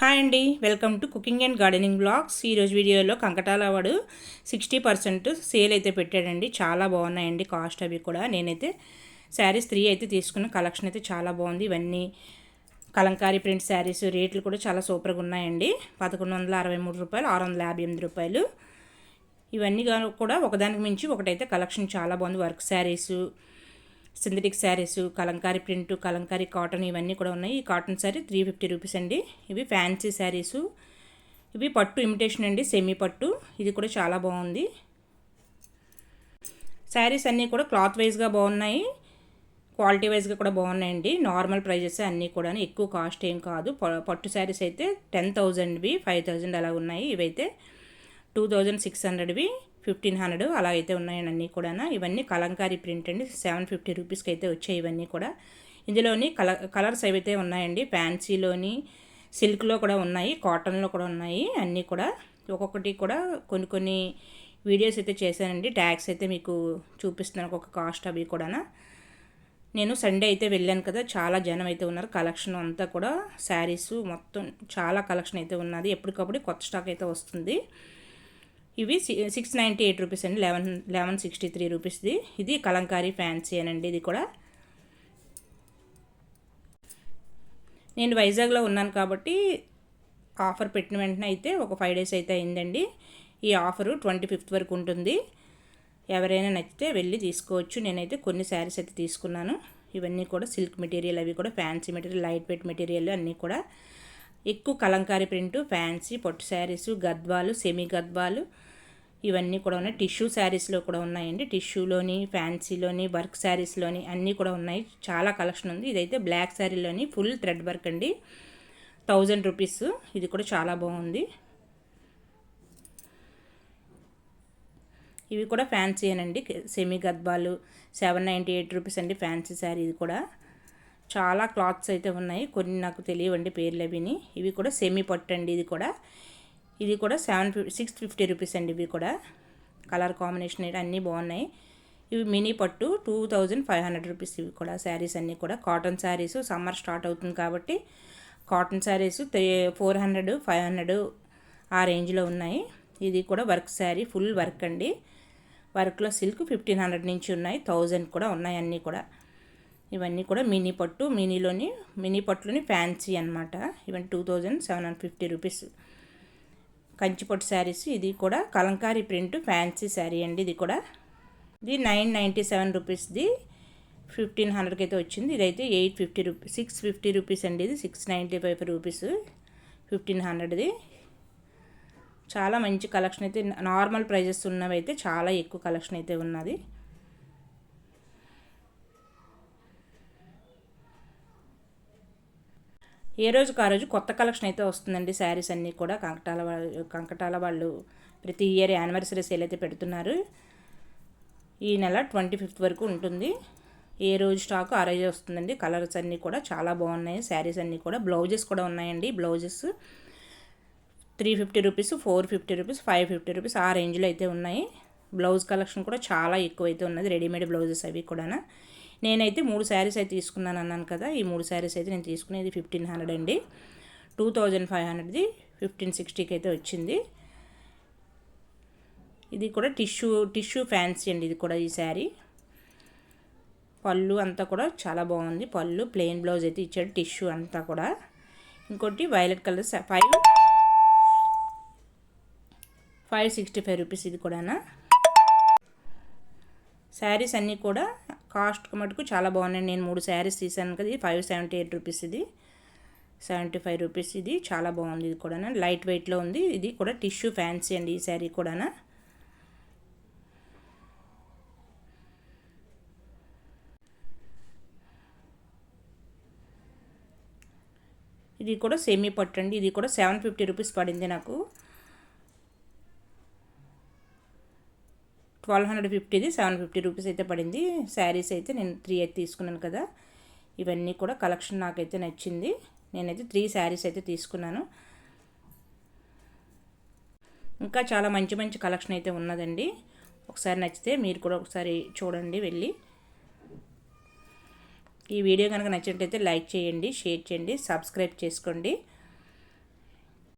Hi అండి welcome to cooking and gardening blogs. ఈరోజు వీడియోలో కంకటాల వాడు సిక్స్టీ పర్సెంట్ సేల్ అయితే పెట్టాడండి. చాలా బాగున్నాయండి కాస్ట్ అవి కూడా. నేనైతే శారీస్ త్రీ అయితే తీసుకున్న కలెక్షన్ అయితే చాలా బాగుంది. ఇవన్నీ కలంకారీ ప్రింట్ శారీస్ రేట్లు కూడా చాలా సూపర్గా ఉన్నాయండి. పదకొండు వందల అరవై మూడు రూపాయలు ఆరు వందల యాభై ఎనిమిది రూపాయలు. ఇవన్నీ కూడా ఒకదానికి మించి ఒకటైతే కలెక్షన్ చాలా బాగుంది. Work saris synthetic saris kalamkari print kalamkari cotton ఇవన్నీ కూడా ఉన్నాయి. ఈ cotton sari three fifty rupees అండి. ఇవి ఫ్యాన్సీ శారీస్. ఇవి పట్టు ఇమిటేషన్ అండి సెమీ పట్టు. ఇది కూడా చాలా బాగుంది. శారీస్ అన్నీ కూడా క్లాత్ వైజ్గా బాగున్నాయి. క్వాలిటీ వైజ్గా కూడా బాగున్నాయండి. నార్మల్ ప్రైజెస్ అన్నీ కూడా ఎక్కువ కాస్ట్ ఏం కాదు. పట్టు శారీస్ అయితే టెన్ థౌజండ్వి ఫైవ్ థౌజండ్ అలా ఉన్నాయి. ఇవైతే టూ థౌజండ్ సిక్స్ హండ్రెడ్వి. ఫిఫ్టీన్ హండ్రెడ్ అలా అయితే ఉన్నాయండి అన్నీ కూడా ఇవన్నీ కలంకారీ ప్రింట్ అండి. సెవెన్ ఫిఫ్టీ రూపీస్కి అయితే వచ్చాయి ఇవన్నీ కూడా. ఇందులోని కల కలర్స్ అయితే ఉన్నాయండి ఫ్యాన్సీలోని సిల్క్లో కూడా ఉన్నాయి కాటన్లో కూడా ఉన్నాయి అన్నీ కూడా. ఒక్కొక్కటి కూడా కొన్ని కొన్ని వీడియోస్ అయితే చేశానండి. ట్యాగ్స్ అయితే మీకు చూపిస్తున్నాను ఒక కాస్ట్ అవి కూడా నేను సండే అయితే వెళ్ళాను కదా చాలా జనం అయితే ఉన్నారు. కలెక్షన్ అంతా కూడా శారీస్ మొత్తం చాలా కలెక్షన్ అయితే ఉన్నది. ఎప్పటికప్పుడు కొత్త స్టాక్ అయితే వస్తుంది. ఇవి సిక్స్ నైంటీ ఎయిట్ రూపీస్ అండి. లెవెన్ లెవెన్ సిక్స్టీ త్రీ రూపీస్ది ఇది కలంకారీ ఫ్యాన్సీ అనండి. ఇది కూడా. నేను వైజాగ్లో ఉన్నాను కాబట్టి ఆఫర్ పెట్టిన వెంటనే అయితే ఒక ఫైవ్ డేస్ అయితే అయిందండి. ఈ ఆఫరు ట్వంటీ ఫిఫ్త్ వరకు ఉంటుంది. ఎవరైనా నచ్చితే వెళ్ళి తీసుకోవచ్చు. నేనైతే కొన్ని శారీస్ అయితే తీసుకున్నాను. ఇవన్నీ కూడా సిల్క్ మెటీరియల్ అవి కూడా fancy material light weight material అన్నీ కూడా. ఎక్కువ కలంకారీ ప్రింటు ఫ్యాన్సీ పొట్టు శారీస్ గద్వాలు సెమీ గద్వాలు ఇవన్నీ కూడా ఉన్నాయి. టిష్యూ శారీస్లో కూడా ఉన్నాయండి. టిష్యూలోని ఫ్యాన్సీలోని వర్క్ శారీస్లోని అన్నీ కూడా ఉన్నాయి. చాలా కలెక్షన్ ఉంది. ఇదైతే బ్లాక్ శారీలోని ఫుల్ థ్రెడ్ వర్క్ అండి. Thousand rupees. ఇది కూడా చాలా బాగుంది. ఇవి కూడా ఫ్యాన్సీ అనండి సెమీ గద్బాలు సెవెన్ నైంటీ ఎయిట్ రూపీస్ అండి ఫ్యాన్సీ శారీ ఇది కూడా. చాలా క్లాత్స్ అయితే ఉన్నాయి. కొన్ని నాకు తెలియవండి పేర్లు అవిని. ఇవి కూడా సెమీ పట్టు అండి ఇది కూడా. ఇది కూడా seven fifty six fifty rupees అండి ఇవి కూడా. కలర్ కాంబినేషన్ అన్నీ బాగున్నాయి. ఇవి మినీ పట్టు two thousand five hundred rupees ఇవి కూడా శారీస్ అన్నీ కూడా. కాటన్ శారీస్ సమ్మర్ స్టార్ట్ అవుతుంది కాబట్టి cotton saris three four hundred five hundred ఆ రేంజ్లో ఉన్నాయి. ఇది కూడా వర్క్ శారీ ఫుల్ వర్క్ అండి. వర్క్లో సిల్క్ ఫిఫ్టీన్ హండ్రెడ్ నుంచి ఉన్నాయి. థౌజండ్ కూడా ఉన్నాయి అన్నీ కూడా. ఇవన్నీ కూడా మినీ పట్టు మినీలోని మినీ పట్టులోని ఫ్యాన్సీ అనమాట ఇవన్నీ two thousand seven hundred fifty rupees. కంచిపొట్టు saris ఇది కూడా కలంకారీ ప్రింట్ ఫ్యాన్సీ శారీ అండి. ఇది కూడా ఇది నైన్ నైంటీ సెవెన్ రూపీస్ది. ఫిఫ్టీన్ హండ్రెడ్కి అయితే వచ్చింది. ఇదైతే eight fifty rupees six fifty rupees అండి ఇది. Six ninety five rupees fifteen హండ్రెడ్ది. చాలా మంచి కలెక్షన్ అయితే నార్మల్ ప్రైజెస్ ఉన్నవి అయితే చాలా ఎక్కువ కలెక్షన్ అయితే ఉన్నది. ఏ రోజుకు ఆ రోజు కొత్త కలెక్షన్ అయితే వస్తుందండి శారీస్ అన్నీ కూడా. కంకటాల వాళ్ళు కంకటాల వాళ్ళు ప్రతి ఇయర్ యానివర్సరీ సేల్ అయితే పెడుతున్నారు. ఈ నెల ట్వంటీ ఫిఫ్త్ వరకు ఉంటుంది. ఏ రోజు స్టాక్ ఆ రోజు వస్తుందండి. కలర్స్ అన్నీ కూడా చాలా బాగున్నాయి. శారీస్ అన్నీ కూడా. బ్లౌజెస్ కూడా ఉన్నాయండి blouses. Three fifty rupees four fifty rupees five fifty rupees ఆ రేంజ్లో అయితే ఉన్నాయి. బ్లౌజ్ కలెక్షన్ కూడా చాలా ఎక్కువ అయితే ఉన్నది. రెడీమేడ్ బ్లౌజెస్ అవి కూడా నేనైతే మూడు శారీస్ అయితే తీసుకున్నాను అన్నాను కదా ఈ మూడు శారీస్ అయితే నేను తీసుకునేది ఫిఫ్టీన్ హండ్రెడ్ అండి. టూ థౌజండ్ ఫైవ్ హండ్రెడ్ది ఫిఫ్టీన్ సిక్స్టీకి అయితే వచ్చింది. ఇది కూడా టిష్యూ టిష్యూ ఫ్యాన్సీ అండి ఇది కూడా ఈ శారీ. పళ్ళు అంతా కూడా చాలా బాగుంది. పళ్ళు ప్లెయిన్ బ్లౌజ్ అయితే ఇచ్చాడు టిష్యూ అంతా కూడా. ఇంకోటి violet colour five five sixty five rupees ఇది కూడానా. శారీస్ అన్నీ కూడా కాస్ట్ మటుకు చాలా బాగున్నాయి. నేను మూడు శారీస్ తీసాను కదా ఇది ఫైవ్ సెవెంటీ ఎయిట్ రూపీస్ ఇది. సెవెంటీ ఫైవ్ రూపీస్ ఇది. చాలా బాగుంది ఇది కూడా లైట్ వెయిట్లో ఉంది. ఇది కూడా టిష్యూ ఫ్యాన్సీ అండి ఈ శారీ కూడా ఇది కూడా సెమీ పట్టు అండి. ఇది కూడా సెవెన్ ఫిఫ్టీ రూపీస్ పడింది నాకు. ట్వెల్వ్ హండ్రెడ్ ఫిఫ్టీది సెవెన్ ఫిఫ్టీ రూపీస్ అయితే పడింది. శారీస్ అయితే నేను త్రీ అయితే తీసుకున్నాను కదా. ఇవన్నీ కూడా కలెక్షన్ నాకైతే నచ్చింది. నేనైతే త్రీ శారీస్ అయితే తీసుకున్నాను. ఇంకా చాలా మంచి మంచి కలెక్షన్ అయితే ఉన్నదండి. ఒకసారి నచ్చితే మీరు కూడా ఒకసారి చూడండి వెళ్ళి. ఈ వీడియో కనుక నచ్చినట్లయితే లైక్ చేయండి షేర్ చేయండి సబ్స్క్రైబ్ చేసుకోండి.